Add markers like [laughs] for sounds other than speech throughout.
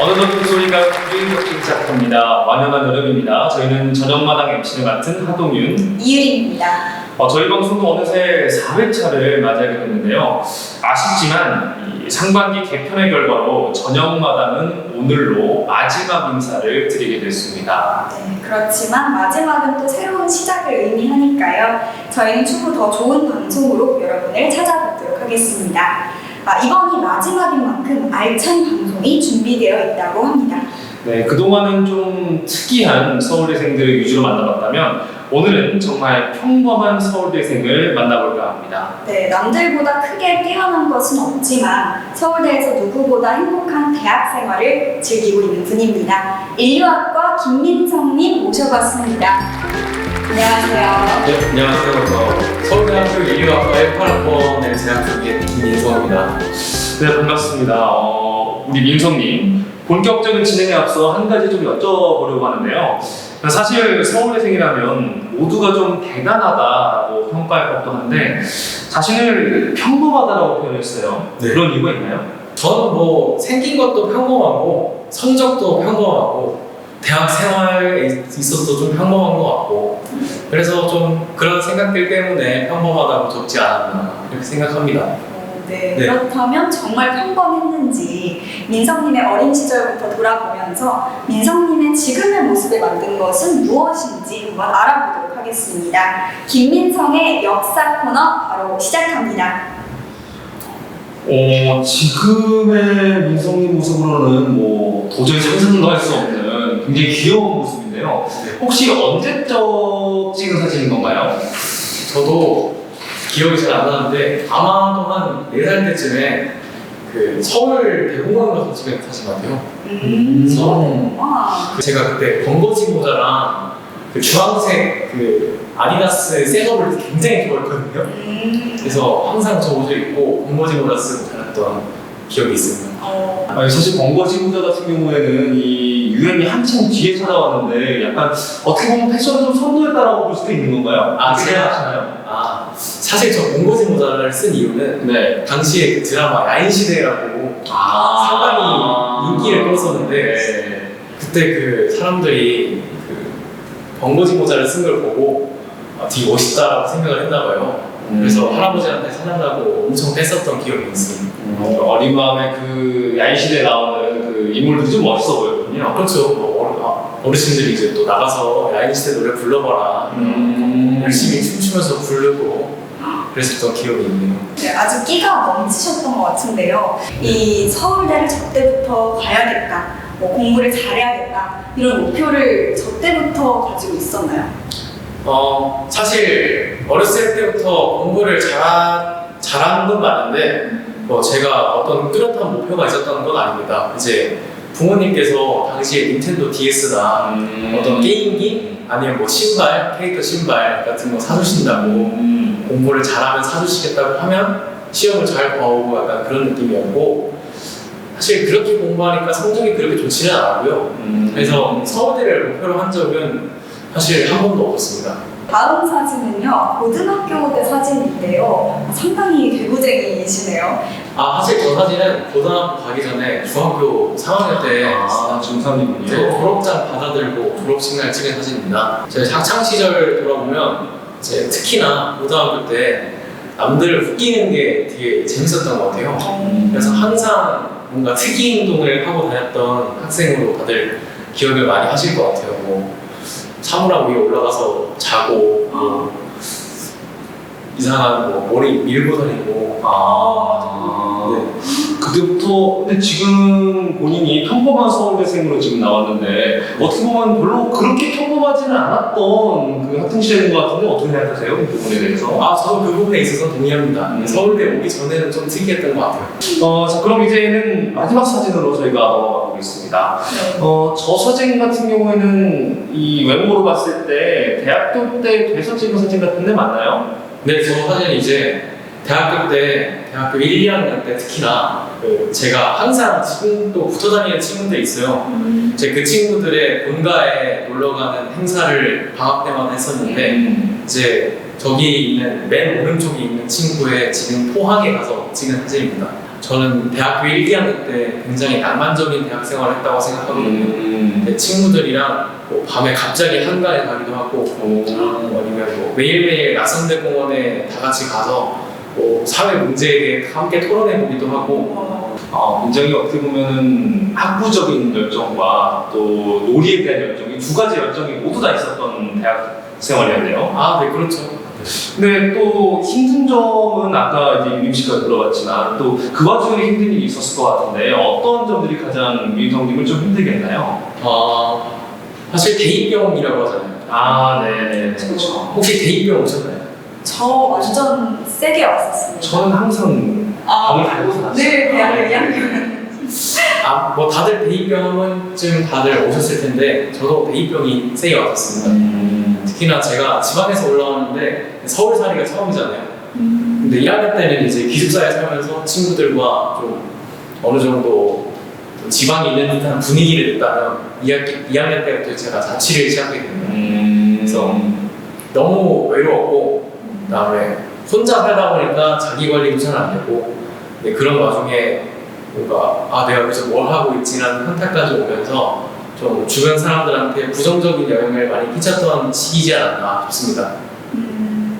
어느덧 그 소리가 유인적인 시작합니다. 완연한 여름입니다. 저희는 저녁마당 MC를 맡은 하동윤. 이유림입니다. 어, 저희 방송도 어느새 4회차를 맞이하게 됐는데요. 아쉽지만 이 상반기 개편의 결과로 저녁마당은 오늘로 마지막 인사를 드리게 됐습니다. 네, 그렇지만 마지막은 또 새로운 시작을 의미하니까요. 저희는 추후 더 좋은 방송으로 여러분을 찾아뵙도록 하겠습니다. 아, 이번이 마지막인 만큼 알찬 방송이 준비되어 있다고 합니다. 네, 그동안은 좀 특이한 서울대생들을 위주로 만나봤다면 오늘은 정말 평범한 서울대생을 만나볼까 합니다. 네, 남들보다 크게 뛰어난 것은 없지만 서울대에서 누구보다 행복한 대학 생활을 즐기고 있는 분입니다. 인류학과 김민성님 모셔봤습니다. 안녕하세요. 네, 안녕하세요. 저 서울대학교 인류학과의 8학번에 재학 중인 김민성입니다. 네, 반갑습니다. 어, 우리 민성님, 본격적인 진행에 앞서 한 가지 좀 여쭤보려고 하는데요. 사실 서울대생이라면 모두가 좀 대단하다고 평가할 법도 한데 자신을 평범하다라고 표현했어요. 네. 그런 이유가 있나요? 저는 뭐 생긴 것도 평범하고 성적도 평범하고 대학 생활에 있어서도 좀 평범한 것 같고 그래서 좀 그런 생각들 때문에 평범하다고 적지 않았나 이렇게 생각합니다. 어, 네, 네. 그렇다면 정말 평범했는지 민성님의 어린 시절부터 돌아보면서 민성님의 지금의 모습을 만든 것은 무엇인지 한번 알아보도록 하겠습니다. 김민성의 역사 코너 바로 시작합니다. 어, 지금의 민성님 모습으로는 뭐 도저히 상상도 할 수 없는 굉장히 귀여운 모습인데요. 혹시 언제적 찍은 사진인 건가요? 저도 기억이 잘 안 나는데 아마도 한 4살 때쯤에 그 서울 대공원 가서 찍은 사진 같아요. 음, 음. 와. 제가 그때 번거지 모자랑 그 주황색 그 아디다스 셋업을 굉장히 좋아했거든요. 음, 그래서 항상 저 옷을 입고 번거지 모자 쓰고 다녔던 기억이 있습니다. 어, 아니, 사실 번거지 모자 같은 경우에는 이 유행이 한참 뒤에 찾아왔는데 약간 어떻게 보면 패션을 좀 선도했다라고 볼 수도 있는 건가요? 아, 제가- 생각하시나요? 아 사실 저 번거지 모자를 쓴 이유는 네. 당시에 그 드라마 야인 시대라고 상당히 인기를 끌었었는데 네. 그때 그 사람들이 그 번거지 모자를 쓴 걸 보고 아, 되게 멋있다라고 생각을 했나 봐요. 음. 그래서 할아버지한테 사달라고 엄청 뺐었던 기억이 있습니다. 어, 어린 마음에 그 야인시대에 나오는 그 인물들이 좀 멋있어 보 였군요. 그렇죠. 뭐 어르, 신들이 이제 또 나가서 야인시대 노래 불러봐라. 음. 열심히 춤추면서 부르고 그랬었던 기억이 있네요. 네, 아주 끼가 넘치셨던 것 같은데요. 이 서울대를 저 때부터 가야겠다, 뭐 공부를 잘해야겠다 이런 목표를 저 때부터 가지고 있었나요? 어, 사실 어렸을 때부터 공부를 잘, 잘하는 건 맞는데 뭐 제가 어떤 뚜렷한 목표가 있었던 건 아닙니다. 이제 부모님께서 당시에 닌텐도 DS나 음. 어떤 게임기 아니면 뭐 신발, 캐릭터 신발 같은 거 사주신다고 음. 공부를 잘하면 사주시겠다고 하면 시험을 잘 봐오고 약간 그런 느낌이었고 사실 그렇게 공부하니까 성적이 그렇게 좋지는 않았고요. 음. 그래서 서울대를 목표로 한 적은 사실 한 번도 없었습니다. 다음 사진은요, 고등학교 때 사진인데요. 상당히 개구쟁이시네요. 아 사실 저 사진은 고등학교 가기 전에 중학교 3학년 때 아, 중3이군요. 이제 졸업장 받아들고 졸업식 날 찍은 사진입니다. 제 학창 시절 돌아보면 이제 특히나 고등학교 때 남들을 웃기는 게 되게 재밌었던 것 같아요. 그래서 항상 뭔가 특이 행동을 하고 다녔던 학생으로 다들 기억을 많이 하실 것 같아요. 뭐 사물함 위에 올라가서 자고 뭐 이상한 뭐 머리 밀고 다니고 아. 네. 그때부터 근데 지금 본인이 평범한 서울대생으로 지금 나왔는데 어떻게 보면 별로 그렇게 평범하지는 않았던 그 학창 시절인 것 같은데 어떻게 생각하세요? 이 부분에 대해서? 아 저도 그 부분에 있어서 동의합니다. 음. 서울대 오기 전에는 좀 특이했던 것 같아요. 어, 자 그럼 이제는 마지막 사진으로 저희가 넘어가 보겠습니다. 네. 어, 저 사진 같은 경우에는 이 외모로 봤을 때 대학교 때 돼서 찍은 사진 같은데 맞나요? 네, 저 사실 이제 대학교 때, 대학교 1, 2학년 때 특히나 그 제가 항상 지금도 붙어 다니는 친구들이 있어요. 제그 친구들의 본가에 놀러 가는 행사를 방학 때마다 했었는데 이제 저기 있는 맨 오른쪽에 있는 친구의 지금 포항에 가서 찍은 사진입니다. 저는 대학교 1, 2학년 때 굉장히 낭만적인 대학 생활을 했다고 생각하거든요. 음. 내 친구들이랑 뭐 밤에 갑자기 한가에 가기도 하고 뭐 아니면 뭐 매일매일 나선대 공원에 다 같이 가서 뭐 사회 문제에 대해 함께 토론해 보기도 하고 어, 굉장히 어떻게 보면은 학부적인 열정과 또 놀이에 대한 열정 이 두 가지 열정이 모두 다 있었던 대학 생활이었네요. 아 네 그렇죠 근데 또 힘든 점은 아까 이제 유림 씨가 들어봤지만 또 그 와중에 힘든 일이 있었을 것 같은데 어떤 점들이 가장 민성님을 좀 힘들게 했나요? 아 사실 대입병이라고 하잖아요 아, 네, 그렇죠. 혹시 대입병 오셨나요? 저 완전 세게 왔었습니다. 저는 항상 밤을 달고 살았어요. 네, 대학교 2학년. 아 뭐 다들 대입병은 다들 오셨을 텐데 저도 대입병이 세게 왔었습니다 음, 특히나 제가 지방에서 올라왔는데 서울 살이가 처음이잖아요 근데 1학년 때는 이제 기숙사에 살면서 친구들과 좀 어느 정도 좀 지방에 있는 듯한 분위기를 냈다면 2학기, 2학년 때부터 제가 자취를 시작하게 됩니다. 음, 그래서 너무 외로웠고 그다음에 혼자 살다 보니까 자기 관리도 잘 안 되고 근데 그런 와중에 뭔가 아 내가 여기서 뭘 하고 있지라는 현타까지 오면서 좀 주변 사람들한테 부정적인 영향을 많이 끼쳤던 시기지 않았나 싶습니다.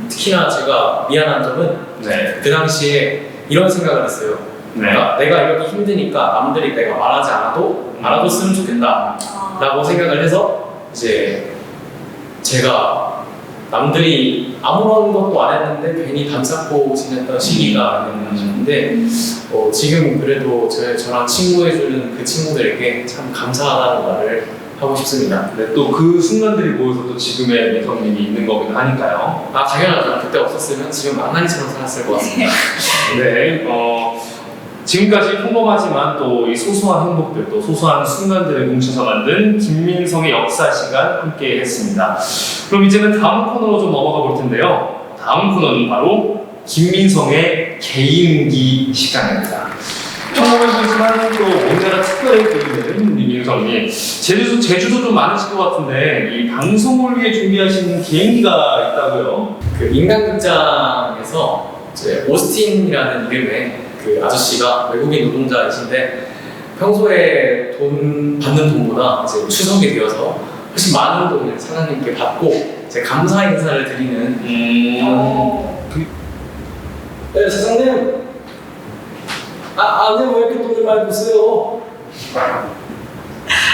특히나 제가 미안한 점은 네, 그 당시에 이런 생각을 했어요. 네. 그러니까 내가 이렇게 힘드니까 남들이 내가 말하지 않아도 알아줬으면 좋겠다 라고 생각을 해서 이제 제가 남들이 아무런 것도 안 했는데 괜히 담 쌓고 지냈던 시기가 싶은데 어, 지금 그래도 저, 저랑 친구해주는 그 친구들에게 참 감사하다는 말을 하고 싶습니다. 네, 또그 순간들이 모여서 또 지금의 민성님이 있는 거긴 하니까요. 아 당연하죠. 그때 없었으면 지금 망나니처럼 살았을 것 같습니다. 네, 어, 지금까지 평범하지만 또 이 소소한 행복들, 또 소소한 순간들을 뭉쳐서 만든 김민성의 역사 시간 함께 했습니다. 그럼 이제는 다음 코너로 좀 넘어가 볼 텐데요. 다음 코너는 바로 김민성의 개인기 시간입니다. 평범해 보이지만 또 뭔가가 특별해 보이는 민성님. 제주도, 제주도 좀 많으실 것 같은데 이 방송을 위해 준비하신 개인기가 있다고요? 그 인간극장에서 이제 오스틴이라는 이름의 그 아저씨가 외국인 노동자이신데 평소에 돈 받는 돈보다 이제 추석이 되어서 훨씬 많은 돈을 사장님께 받고 이제 감사 인사를 드리는 음... 어, 네 사장님. 아 아니 왜 이렇게 돈을 많이 주세요?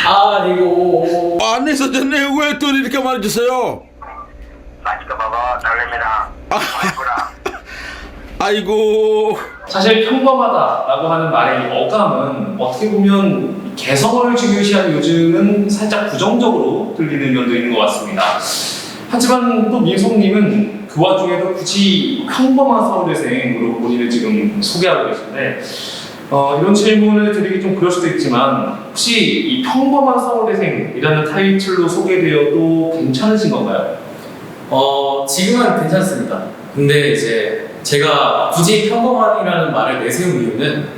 아 이거 안에서 전에 왜돈 이렇게 많이 주세요? 맛있게 먹어 달래미랑 [laughs] 아이고 사실 평범하다라고 하는 말의 이 어감은 어떻게 보면 개성을 중요시하는 요즘은 살짝 부정적으로 들리는 면도 있는 것 같습니다. 하지만 또 민성님은 그 와중에도 굳이 평범한 서울대생으로 본인을 지금 소개하고 계신데 어, 이런 질문을 드리기 좀 그럴 수도 있지만 혹시 이 평범한 서울대생이라는 타이틀로 소개되어도 괜찮으신 건가요? 어, 지금은 괜찮습니다. 근데 이제 제가 굳이 평범함이라는 말을 내세운 이유는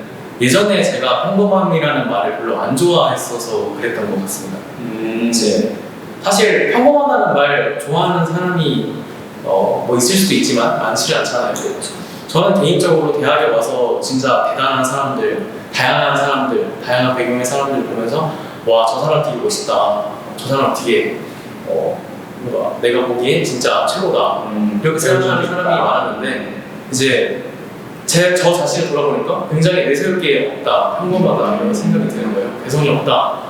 예전에 제가 평범함이라는 말을 별로 안 좋아했어서 그랬던 것 같습니다. 음, 이제 사실 평범하다는 말 좋아하는 사람이 어, 뭐 있을 수도 있지만 많지 않잖아요. 저는 개인적으로 대학에 와서 진짜 대단한 사람들, 다양한 사람들, 다양한 배경의 사람들 보면서 와 저 사람 되게 멋있다. 저 사람 되게 어, 내가 보기엔 진짜 최고다. 음, 이렇게 생각하는 사람이 많았는데 이제 제 저 자신을 돌아보니까 굉장히 내세울 게 없다, 평범하다 이런 생각이 드는 거예요. 개성이 없다.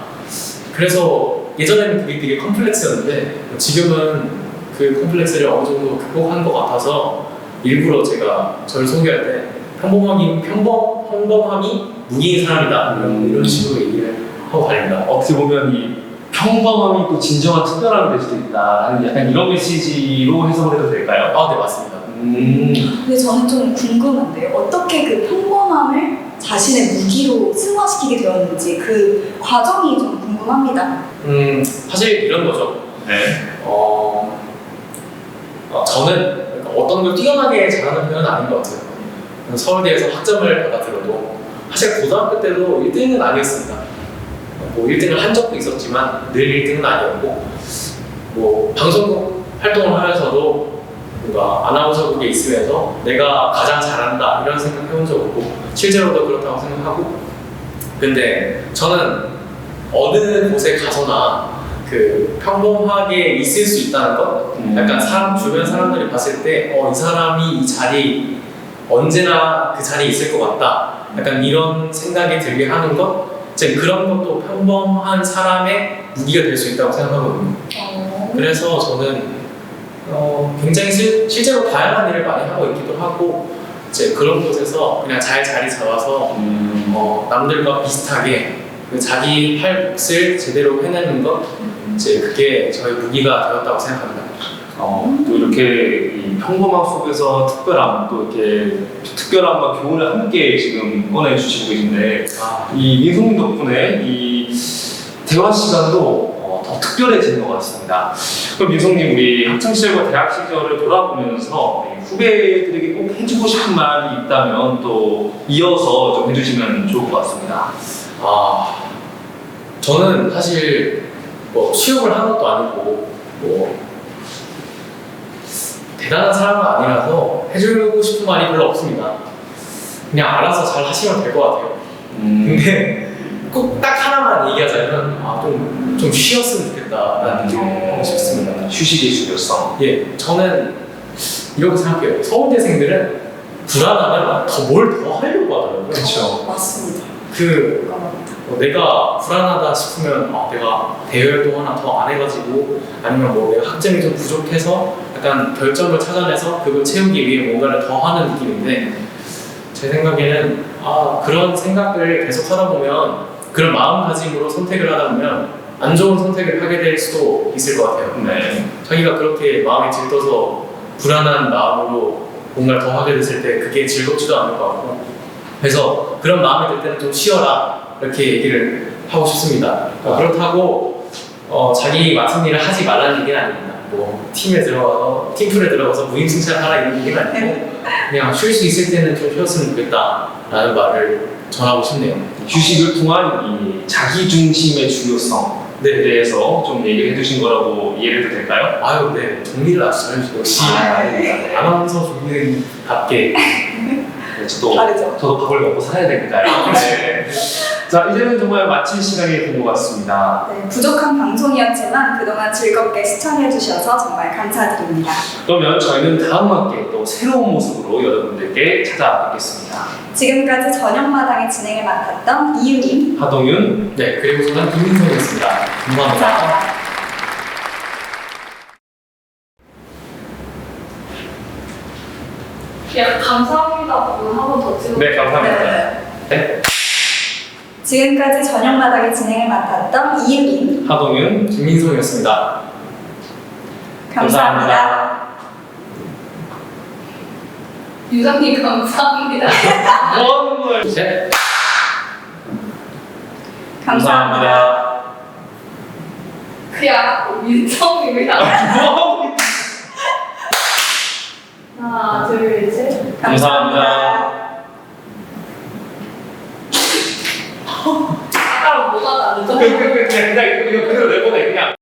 그래서 예전에는 그게 되게 컴플렉스였는데 지금은 그 컴플렉스를 어느 정도 극복한 것 같아서 일부러 제가 저를 소개할 때 평범함이 평범 평범함이 무기인 사람이다 이런, 이런 식으로 얘기를 하고 다닙니다. 어떻게 보면 이 평범함이 또 진정한 특별함이 될 수도 있다라는 약간 이런 메시지로 해석을 해도 될까요? 아, 네 맞습니다. 음, 근데 저는 좀 궁금한데요. 어떻게 그 평범함을 자신의 무기로 승화시키게 되었는지 그 과정이 좀 궁금합니다. 음 사실 이런 거죠. 네. 어, 어, 저는 그러니까 어떤 걸 뛰어나게 잘하는 편은 아닌 것 같아요. 서울대에서 학점을 받아들어도 사실 고등학교 때도 1등은 아니었습니다. 뭐 1등을 한 적도 있었지만 늘 1등은 아니었고 뭐 방송국 활동을 하면서도 뭔가 아나운서국에 있으면서 내가 가장 잘한다 이런 생각 해본 적 없고 실제로도 그렇다고 생각하고 근데 저는 어느 곳에 가서나 그 평범하게 있을 수 있다는 것 음. 약간 사람 주변 사람들이 봤을 때 어 이 사람이 이 자리 언제나 그 자리에 있을 것 같다 약간 이런 생각이 들게 하는 것 이제 그런 것도 평범한 사람의 무기가 될 수 있다고 생각하거든요 어. 그래서 저는 어, 굉장히 실, 실제로 다양한 일을 많이 하고 있기도 하고 이제 그런 곳에서 그냥 잘 자리 잡아서 음, 어, 남들과 비슷하게 그 자기 할 몫을 제대로 해내는 것 이제 그게 저의 무기가 되었다고 생각합니다. 어, 또 이렇게 이 평범함 속에서 특별함, 또 이렇게 특별함과 교훈을 함께 지금 꺼내 주시고 계신데, 아, 이 민성님 덕분에 이 대화 시간도 어, 더 특별해지는 것 같습니다. 그럼 민성님, 우리 학창 시절과 대학 시절을 돌아보면서 이 후배들에게 꼭 해주고 싶은 말이 있다면 또 이어서 좀 해주시면 좋을 것 같습니다. 아, 저는 사실 뭐 취업을 한 것도 아니고 뭐 대단한 사람은 아니라서 해주고 싶은 말이 별로 없습니다. 그냥 알아서 잘 하시면 될 것 같아요. 음, 근데 꼭 딱 하나만 얘기하자면 아, 좀, 좀 쉬었으면 좋겠다라는 얘기를 하고 싶습니다. 휴식의 중요성. 예, 저는 이렇게 생각해요. 서울대생들은 불안하면 더 뭘 더 하려고 하더라고요. 그렇죠. 맞습니다. 그. 어, 내가 불안하다 싶으면 아, 내가 대외활동 하나 더 안 해가지고 아니면 뭐 내가 학점이 좀 부족해서 약간 결점을 찾아내서 그걸 채우기 위해 뭔가를 더 하는 느낌인데 제 생각에는 아, 그런 생각을 계속 하다 보면 그런 마음가짐으로 선택을 하다 보면 안 좋은 선택을 하게 될 수도 있을 것 같아요. 네. 자기가 그렇게 마음이 들떠서 불안한 마음으로 뭔가를 더 하게 됐을 때 그게 즐겁지도 않을 것 같고 그래서 그런 마음이 들 때는 좀 쉬어라 이렇게 얘기를 하고 싶습니다 어, 그렇다고 어, 자기 맡은 일을 하지 말라는 얘기는 아닙니다 뭐 팀에 들어가서 팀플에 들어가서 무임승차하라 이런 얘기는 아니고 [laughs] 그냥 쉴 수 있을 때는 좀 쉬었으면 좋겠다라는 말을 전하고 싶네요 휴식을 통한 이 자기 중심의 중요성에 네. 대해서 좀 얘기를 해주신 거라고 이해해도 될까요? 아유 네 정리를 아주 잘해주고 역시 아, 아나운서 종민답게 네, 저도 다르죠. 저도 밥을 먹고 살아야 되니까요. 네. 자 이제는 정말 마칠 시간이 된 것 같습니다. 네, 부족한 방송이었지만 그동안 즐겁게 시청해주셔서 정말 감사드립니다. 그러면 저희는 다음 학기에 또 새로운 모습으로 여러분들께 찾아뵙겠습니다. 지금까지 저녁마당의 진행을 맡았던 이유님. 하동윤 네 그리고 저는 김민성이었습니다 감사합니다. 감사합니다. 야, 감사합니다 부분 한번 더 찍어. 네 감사합니다. 네. 지금까지 저녁마당의 진행을 맡았던 이유림. 하동윤 김민성이었습니다. 감사합니다. 감사합니다. 뭐 하는 거예요? 셋. 감사합니다. 그냥 민성님이랑 뭐 하고 하나 둘 셋. 감사합니다. 아까랑 뭐가 다르죠? 그냥 그냥 그냥 이거 그대로 내보내 그냥